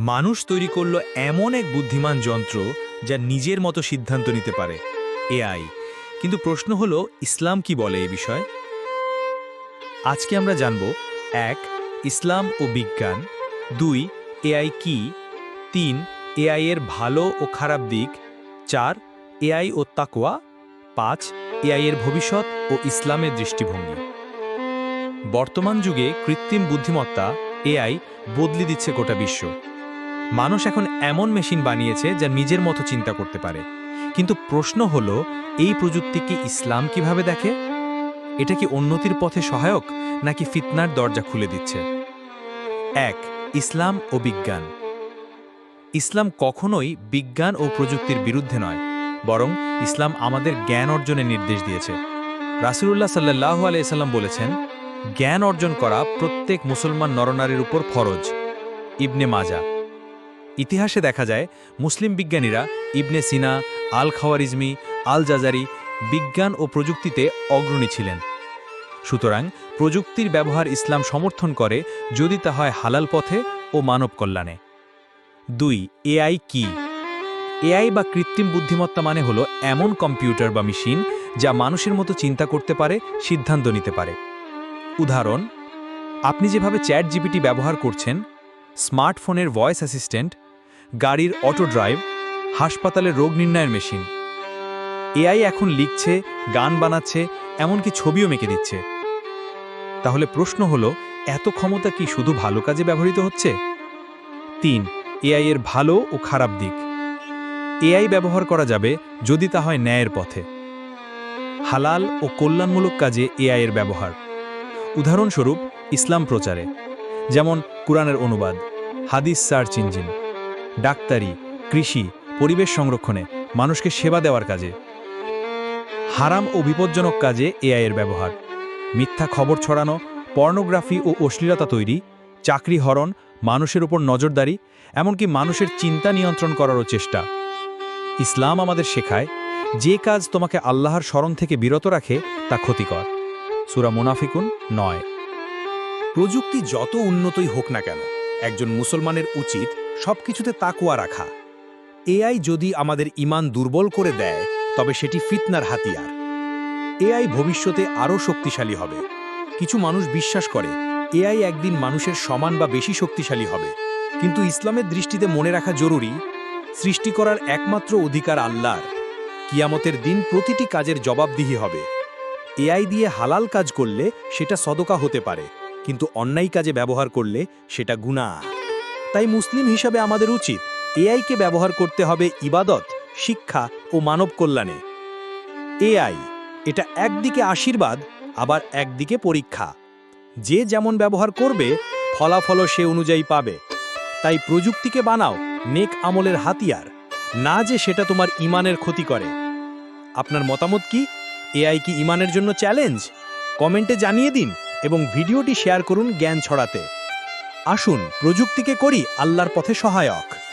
মানুষ তৈরি করল এমন এক বুদ্ধিমান যন্ত্র যা নিজের মতো সিদ্ধান্ত নিতে পারে, এআই। কিন্তু প্রশ্ন হলো, ইসলাম কি বলে এ বিষয়ে? আজকে আমরা জানব, এক, ইসলাম ও বিজ্ঞান, দুই, এআই কি, তিন, এআই এর ভালো ও খারাপ দিক, চার, এআই ও তাকোয়া পাঁচ, এআই এর ভবিষ্যৎ ও ইসলামের দৃষ্টিভঙ্গি। বর্তমান যুগে কৃত্রিম বুদ্ধিমত্তা, এআই, বদলে দিচ্ছে গোটা বিশ্ব। মানুষ এখন এমন মেশিন বানিয়েছে যা নিজের মতো চিন্তা করতে পারে। কিন্তু প্রশ্ন হলো, এই প্রযুক্তিকে ইসলাম কীভাবে দেখে? এটা কি উন্নতির পথে সহায়ক, নাকি ফিতনার দরজা খুলে দিচ্ছে? এক, ইসলাম ও বিজ্ঞান। ইসলাম কখনোই বিজ্ঞান ও প্রযুক্তির বিরুদ্ধে নয়, বরং ইসলাম আমাদের জ্ঞান অর্জনের নির্দেশ দিয়েছে। রাসুলুল্লাহ সাল্লাহ আলাইসাল্লাম বলেছেন, জ্ঞান অর্জন করা প্রত্যেক মুসলমান নরনারীর উপর ফরজ। ইবনে মাজা। ইতিহাসে দেখা যায়, মুসলিম বিজ্ঞানীরা ইবনে সিনা আল খাওয়ারিজমি আল জাজারি বিজ্ঞান ও প্রযুক্তিতে অগ্রণী ছিলেন। সুতরাং প্রযুক্তির ব্যবহার ইসলাম সমর্থন করে যদি তা হয় হালাল পথে ও মানব কল্যাণে। দুই, এআই কি? এআই বা কৃত্রিম বুদ্ধিমত্তা মানে হলো এমন কম্পিউটার বা মেশিন যা মানুষের মতো চিন্তা করতে পারে, সিদ্ধান্ত নিতে পারে। উদাহরণ, আপনি যেভাবে চ্যাট জিপিটি ব্যবহার করছেন, স্মার্টফোনের ভয়েস অ্যাসিস্ট্যান্ট গাড়ির অটো ড্রাইভ হাসপাতালের রোগ নির্ণয়ের মেশিন। এআই এখন লিখছে, গান বানাচ্ছে, এমনকি ছবিও মেকে দিচ্ছে। তাহলে প্রশ্ন হলো, এত ক্ষমতা কি শুধু ভালো কাজে ব্যবহৃত হচ্ছে? তিন, এআই এর ভালো ও খারাপ দিক। এআই ব্যবহার করা যাবে যদি তা হয় ন্যায়ের পথে। হালাল ও কল্যাণমূলক কাজে এআই এর ব্যবহার। উদাহরণস্বরূপ, ইসলাম প্রচারে। যেমন, কোরআনের অনুবাদ, হাদিস সার্চ ইঞ্জিন। ডাক্তারি, কৃষি, পরিবেশ সংরক্ষণে, মানুষকে সেবা দেওয়ার কাজে। হারাম ও বিপজ্জনক কাজে এআই এর ব্যবহার। মিথ্যা খবর ছড়ানো, পর্নোগ্রাফি ও অশ্লীলতা তৈরি, চাকরি হরণ, মানুষের উপর নজরদারি, এমনকি মানুষের চিন্তা নিয়ন্ত্রণ করারও চেষ্টা। ইসলাম আমাদের শেখায়, যে কাজ তোমাকে আল্লাহর স্মরণ থেকে বিরত রাখে, তা ক্ষতিকর। সুরা মুনাফিকুন নয়। প্রযুক্তি যত উন্নতই হোক না কেন, একজন মুসলমানের উচিত সবকিছুতে তাকুয়া রাখা। এআই যদি আমাদের ইমান দুর্বল করে দেয়, তবে সেটি ফিতনার হাতিয়ার। এআই ভবিষ্যতে আরও শক্তিশালী হবে। কিছু মানুষ বিশ্বাস করে, এআই একদিন মানুষের সমান বা বেশি শক্তিশালী হবে। কিন্তু ইসলামের দৃষ্টিতে মনে রাখা জরুরি, সৃষ্টি করার একমাত্র অধিকার আল্লাহর। কিয়ামতের দিন প্রতিটি কাজের জবাবদিহি হবে। এআই দিয়ে হালাল কাজ করলে সেটা সদকা হতে পারে, কিন্তু অন্যায় কাজে ব্যবহার করলে সেটা গুণা তাই মুসলিম হিসাবে আমাদের উচিত এআইকে ব্যবহার করতে হবে ইবাদত, শিক্ষা ও মানব কল্যাণে। এআই, এটা একদিকে আশীর্বাদ, আবার একদিকে পরীক্ষা। যে যেমন ব্যবহার করবে, ফলাফলও সে অনুযায়ী পাবে। তাই প্রযুক্তিকে বানাও, নেক আমলের হাতিয়ার, না যে সেটা তোমার ইমানের ক্ষতি করে। আপনার মতামত কি? এআই কি ইমানের জন্য চ্যালেঞ্জ? কমেন্টে জানিয়ে দিন এবং ভিডিওটি শেয়ার করুন জ্ঞান ছড়াতে। আসুন প্রযুক্তিকে করি আল্লাহর পথে সহায়ক।